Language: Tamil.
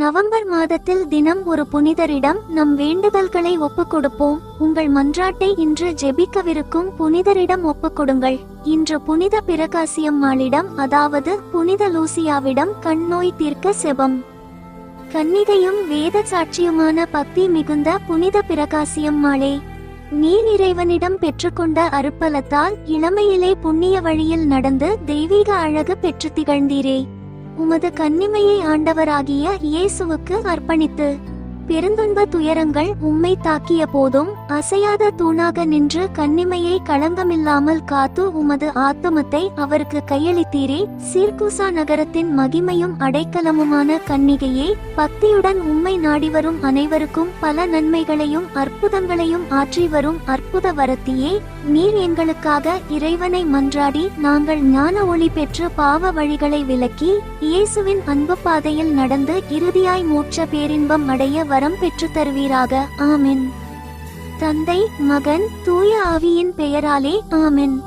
நவம்பர் மாதத்தில் தினம் ஒரு புனிதரிடம் நம் வேண்டுதல்களை ஒப்புக் கொடுப்போம். உங்கள் மன்றாட்டை இன்று ஜெபிக்கவிருக்கும் புனிதரிடம் ஒப்புக் கொடுங்கள். இன்று புனித பிரகாசியம்மாளிடம் அதாவது புனித லூசியாவிடம் கண்ணோய் தீர்க்க செபம். கன்னிகையும் வேத சாட்சியுமான பக்தி மிகுந்த புனித பிரகாசியம்மாளே நீர் இறைவனிடம் பெற்றுக்கொண்ட அருப்பலத்தால் இளமையிலே புண்ணிய வழியில் நடந்து தெய்வீக அழகு பெற்று திகழ்ந்தீரே. உமது கன்னிமையை ஆண்டவராகிய இயேசுவுக்கு அர்ப்பணித்து. பெருந்துன்ப துயரங்கள் உம்மை தாக்கிய போதும் அசையாத தூணாக நின்று கண்ணிமையை களங்கமில்லாமல் காத்து உமது ஆத்தமத்தை அவருக்கு கையளித்தீரே. சீர்கூசா நகரத்தின் மகிமையும் அடைக்கலமுமான கன்னிகையே பக்தியுடன் உம்மை நாடி வரும் அனைவருக்கும் பல நன்மைகளையும் அற்புதங்களையும் ஆற்றி வரும் அற்புத வரத்தியே. நீர் எங்களுக்காக இறைவனை மன்றாடி நாங்கள் ஞான ஒளி பெற்று பாவ வழிகளை விலக்கி இயேசுவின் அன்பு பாதையில் நடந்து இறுதியாய் மோட்ச பேரின்பம் அடைய வரம் பெற்று தருவீராக. ஆமின். தந்தை மகன் தூய ஆவியின் பெயராலே ஆமென்.